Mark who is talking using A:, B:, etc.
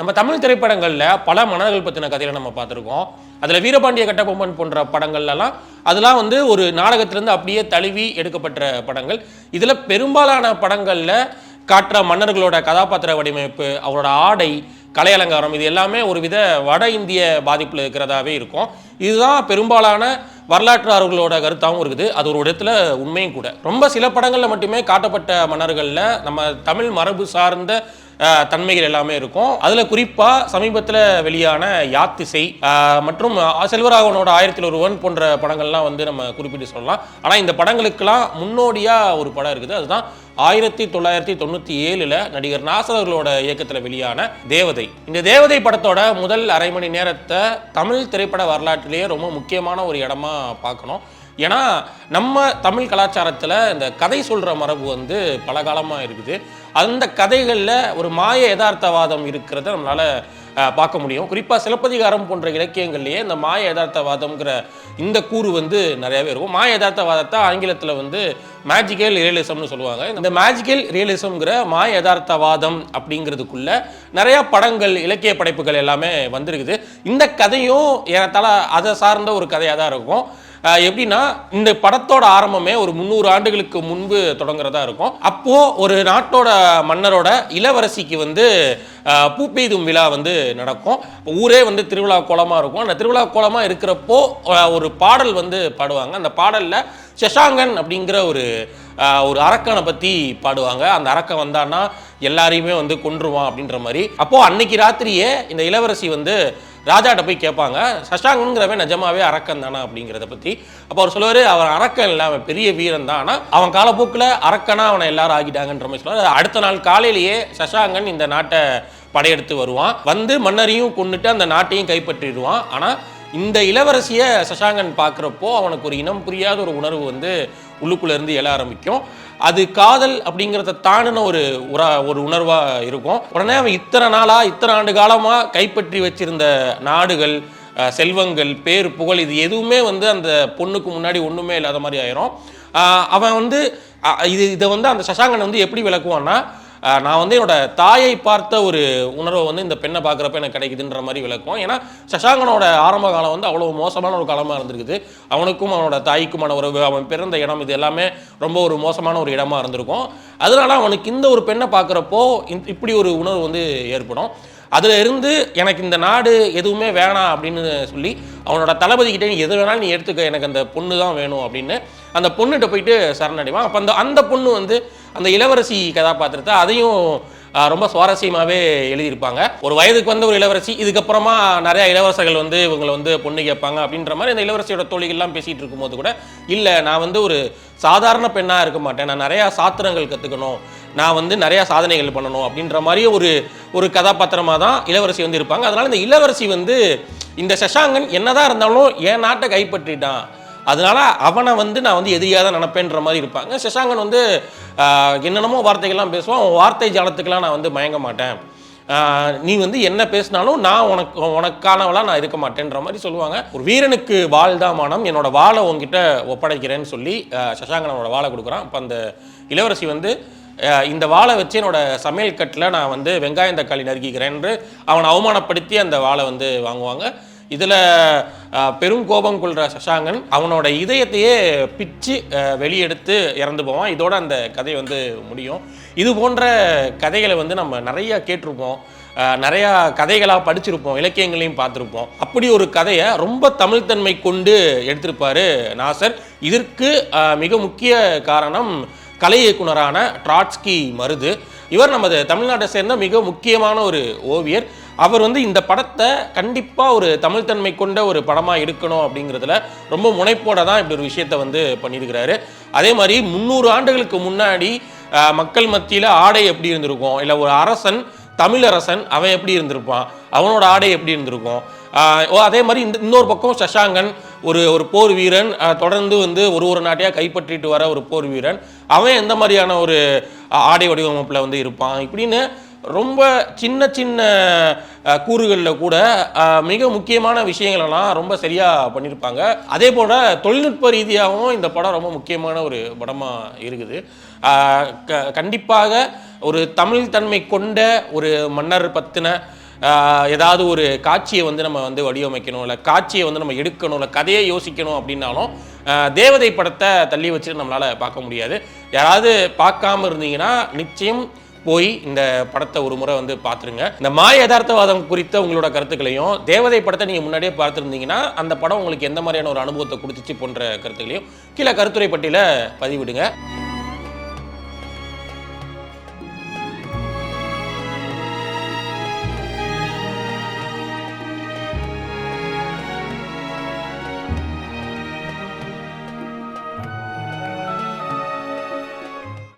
A: நம்ம தமிழ் திரைப்படங்களில் பல மன்னர்கள் பற்றின கதைகளை நம்ம பார்த்துருக்கோம். அதில் வீரபாண்டிய கட்டபொம்மன் போன்ற படங்கள்லாம் அதெல்லாம் வந்து ஒரு நாடகத்திலேருந்து அப்படியே தழுவி எடுக்கப்பட்ட படங்கள். இதில் பெரும்பாலான படங்களில் காட்டுற மன்னர்களோட கதாபாத்திர வடிவமைப்பு அவரோட ஆடை கலை அலங்காரம் இது எல்லாமே ஒரு வித வட இந்திய பாதிப்பில் இருக்கிறதாவே இருக்கும். இதுதான் பெரும்பாலான வரலாற்றாளர்களோட கருத்தாகவும் இருக்குது. அது ஒரு இடத்துல உண்மையும் கூட. ரொம்ப சில படங்களில் மட்டுமே காட்டப்பட்ட மன்னர்களில் நம்ம தமிழ் மரபு சார்ந்த தன்மைகள் எல்லாமே இருக்கும். அதில் குறிப்பாக சமீபத்தில் வெளியான யாத்திசை மற்றும் செல்வராகவனோட ஆயிரத்தில் ஒருவன் போன்ற படங்கள்லாம் வந்து நம்ம குறிப்பிட்டு சொல்லலாம். ஆனால் இந்த படங்களுக்கெல்லாம் முன்னோடியாக ஒரு படம் இருக்குது. அதுதான் ஆயிரத்தி தொள்ளாயிரத்தி தொண்ணூற்றி ஏழில் நடிகர் நாசர் அவர்களோட இயக்கத்தில் வெளியான தேவதை. இந்த தேவதை படத்தோட முதல் அரை மணி நேரத்தை தமிழ் திரைப்பட வரலாற்றிலேயே ரொம்ப முக்கியமான ஒரு இடமா பார்க்கணும். ஏன்னா நம்ம தமிழ் கலாச்சாரத்தில் இந்த கதை சொல்கிற மரபு வந்து பல காலமாக இருக்குது. அந்த கதைகளில் ஒரு மாய யதார்த்தவாதம் இருக்கிறத நம்மளால் பார்க்க முடியும். குறிப்பாக சிலப்பதிகாரம் போன்ற இலக்கியங்கள்லேயே இந்த மாய யதார்த்தவாதம்ங்கிற இந்த கூறு வந்து நிறையவே இருக்கும். மாய யதார்த்தவாதத்தை ஆங்கிலத்தில் வந்து மேஜிக்கல் ரியலிசம்னு சொல்லுவாங்க. இந்த மேஜிக்கல் ரியலிசம்ங்கிற மாய யதார்த்தவாதம் அப்படிங்கிறதுக்குள்ள நிறையா படங்கள் இலக்கிய படைப்புகள் எல்லாமே வந்திருக்குது. இந்த கதையும் ஏறத்தாழ அதை சார்ந்த ஒரு கதையாக தான் இருக்கும். எப்படின்னா இந்த படத்தோட ஆரம்பமே ஒரு முந்நூறு ஆண்டுகளுக்கு முன்பு தொடங்குறதா இருக்கும். அப்போ ஒரு நாட்டோட மன்னரோட இளவரசிக்கு வந்து பூப்பெய்தும் பூ பெய்தும் விழா வந்து நடக்கும். ஊரே வந்து திருவிழா கோலமாக இருக்கும். அந்த திருவிழா கோலமாக இருக்கிறப்போ ஒரு பாடல் வந்து பாடுவாங்க. அந்த பாடலில் சஷாங்கன் அப்படிங்கிற ஒரு ஒரு அரக்கனை பற்றி பாடுவாங்க. அந்த அரக்கன் வந்தான்னா எல்லாரையுமே வந்து கொன்றுவான் அப்படின்ற மாதிரி. அப்போது அன்னைக்கு ராத்திரியே இந்த இளவரசி வந்து ராஜாட்ட போய் கேட்பாங்க சஷாங்கங்கிறவன் நிஜமாவே அரக்கன் தானா அப்படிங்கிறத பற்றி அப்போ அவர் சொல்லுவார் அவன் அரக்கன் இல்லை அவன் பெரிய வீரன் தான். ஆனால் அவன் காலப்போக்கில் அரக்கனா அவனை எல்லாரும் ஆகிட்டாங்கன்ற மாதிரி சொல்லுவார். அடுத்த நாள் காலையிலேயே சஷாங்கன் இந்த நாட்டை படையெடுத்து வருவான். வந்து மன்னரையும் கொண்டுட்டு அந்த நாட்டையும் கைப்பற்றிடுவான். ஆனால் இந்த இளவரசியை சசாங்கன் பார்க்குறப்போ அவனுக்கு ஒரு இனம் புரியாத ஒரு உணர்வு வந்து உள்ளுக்குள்ளேருந்து எழ ஆரம்பிக்கும். அது காதல் அப்படிங்கிறத தாண்டின ஒரு உரா ஒரு உணர்வாக இருக்கும். உடனே அவன் இத்தனை நாளாக இத்தனை ஆண்டு காலமாக கைப்பற்றி வச்சிருந்த நாடுகள் செல்வங்கள் பேர் புகழ் இது எதுவுமே வந்து அந்த பொண்ணுக்கு முன்னாடி ஒன்றுமே இல்லாத மாதிரி ஆயிரும். அவன் வந்து இது இதை வந்து அந்த சசாங்கன் வந்து எப்படி விளக்குவான்னா நான் வந்து என்னோட தாயை பார்த்த ஒரு உணர்வை வந்து இந்த பெண்ணை பார்க்குறப்ப எனக்கு கிடைக்குதுன்ற மாதிரி விளக்கும். ஏன்னா சசாங்கனோட ஆரம்ப காலம் வந்து அவ்வளோ மோசமான ஒரு காலமாக இருந்திருக்குது. அவனுக்கும் அவனோட தாய்க்குமான உறவு அவன் பிறந்த இடம் இது எல்லாமே ரொம்ப ஒரு மோசமான ஒரு இடமா இருந்திருக்கும். அதனால அவனுக்கு இந்த ஒரு பெண்ணை பார்க்குறப்போ இப்படி ஒரு உணர்வு வந்து ஏற்படும். அதில் இருந்து எனக்கு இந்த நாடு எதுவுமே வேணாம் அப்படின்னு சொல்லி அவனோட தளபதிக்கிட்டே நீ எது வேணாலும் நீ எடுத்துக்க எனக்கு அந்த பொண்ணு தான் வேணும் அப்படின்னு அந்த பொண்ணுகிட்ட போயிட்டு சரணடைவான். அப்போ அந்த அந்த பொண்ணு வந்து அந்த இளவரசி கதாபாத்திரத்தை அதையும் ரொம்ப சுவாரஸ்யமாகவே எழுதியிருப்பாங்க. ஒரு வயதுக்கு வந்த ஒரு இளவரசி இதுக்கப்புறமா நிறைய இளவரசர்கள் வந்து இவங்களை வந்து பொண்ணு கேட்பாங்க அப்படின்ற மாதிரி அந்த இளவரசியோட தோழிகள்லாம் பேசிகிட்டு இருக்கும்போது கூட இல்லை நான் வந்து ஒரு சாதாரண பெண்ணாக இருக்க மாட்டேன். நான் நிறையா சாத்திரங்கள் கற்றுக்கணும் நான் வந்து நிறையா சாதனைகள் பண்ணணும். அப்படின்ற மாதிரி ஒரு ஒரு கதாபாத்திரமாக தான் இளவரசி வந்து இருப்பாங்க. அதனால இந்த இளவரசி வந்து இந்த சசாங்கன் என்னதான் இருந்தாலும் என் நாட்டை கைப்பற்றிட்டான். அதனால அவனை வந்து நான் வந்து எதிரியாக தான் நினப்பேன்ற மாதிரி இருப்பாங்க. சசாங்கன் வந்து என்னென்னமோ வார்த்தைகள்லாம் பேசுவான். அவன் வார்த்தை ஜாலத்துக்கெல்லாம் நான் வந்து மயங்க மாட்டேன். நீ வந்து என்ன பேசினாலும் நான் உனக்கு உனக்கானவளாக நான் இருக்க மாட்டேன்ற மாதிரி சொல்லுவாங்க. ஒரு வீரனுக்கு வாழ் தான் மானம் என்னோட வாழை உங்ககிட்ட ஒப்படைக்கிறேன்னு சொல்லி ஆஹ், வாழை கொடுக்குறான். அப்போ அந்த இளவரசி வந்து இந்த வாழை வச்சு என்னோட சமையல் கட்டில் நான் வந்து வெங்காயம் தக்காளி நறுக்கிக்கிறேன்னு அவனை அவமானப்படுத்தி அந்த வாழை வந்து வாங்குவாங்க. இதில் பெரும் கோபம் கொள்கிற சஷாங்கன் அவனோட இதயத்தையே பிச்சு வெளியெடுத்து இறந்து போவான். இதோட அந்த கதை வந்து முடியும். இது போன்ற கதைகளை வந்து நம்ம நிறைய கேட்டிருப்போம். நிறையா கதைகளாக படிச்சிருப்போம் இலக்கியங்களையும் பார்த்துருப்போம். அப்படி ஒரு கதையை ரொம்ப தமிழ்த்தன்மை கொண்டு எடுத்திருப்பாரு நாசர். இதற்கு மிக முக்கிய காரணம் கலை இயக்குனரான ட்ராட்ஸ்கி மருது. இவர் நமது தமிழ்நாட்டை சேர்ந்த மிக முக்கியமான ஒரு ஓவியர். அவர் வந்து இந்த படத்தை கண்டிப்பாக ஒரு தமிழ்த்தன்மை கொண்ட ஒரு படமாக எடுக்கணும் அப்படிங்கிறதுல ரொம்ப முனைப்போட தான் இப்படி ஒரு விஷயத்தை வந்து பண்ணியிருக்கிறாரு. அதே மாதிரி முந்நூறு ஆண்டுகளுக்கு முன்னாடி மக்கள் மத்தியில் ஆடை எப்படி இருந்திருக்கும்? இல்லை ஒரு அரசன் தமிழரசன் அவன் எப்படி இருந்திருப்பான்? அவனோட ஆடை எப்படி இருந்திருக்கும்? ஓ அதே மாதிரி இந்த இன்னொரு பக்கம் சஷாங்கன் ஒரு ஒரு போர் வீரன் தொடர்ந்து வந்து ஒரு ஒரு நாட்டையாக கைப்பற்றிட்டு வர ஒரு போர் வீரன் அவன் எந்த மாதிரியான ஒரு ஆடை வடிவமைப்பில் வந்து இருப்பான்? இப்படின்னு ரொம்ப சின்ன சின்ன கூறுகளில் கூட மிக முக்கியமான விஷயங்களெல்லாம் ரொம்ப சரியாக பண்ணியிருப்பாங்க அதே போல் தொழில்நுட்ப ரீதியாகவும் இந்த படம் ரொம்ப முக்கியமான ஒரு படமாக இருக்குது. க கண்டிப்பாக ஒரு தமிழ் தன்மை கொண்ட ஒரு மன்னர் பற்றின ஏதாவது ஒரு காட்சியை வந்து நம்ம வந்து வடிவமைக்கணும் இல்லை காட்சியை வந்து நம்ம எடுக்கணும் இல்லை கதையை யோசிக்கணும் அப்படின்னாலும் தேவதை படத்தை தள்ளி வச்சுட்டு நம்மளால் பார்க்க முடியாது. யாராவது பார்க்காம இருந்தீங்கன்னா நிச்சயம் போய் இந்த படத்தை ஒரு முறை வந்து பார்த்துருங்க. இந்த மாய யதார்த்தவாதம் குறித்த உங்களோட கருத்துக்களையும் தேவதை படத்தை நீங்கள் முன்னாடியே பார்த்துருந்தீங்கன்னா அந்த படம் உங்களுக்கு எந்த மாதிரியான ஒரு அனுபவத்தை கொடுத்துச்சு போன்ற கருத்துக்களையும் கீழே கருத்துரை பட்டியல பதிவிடுங்க.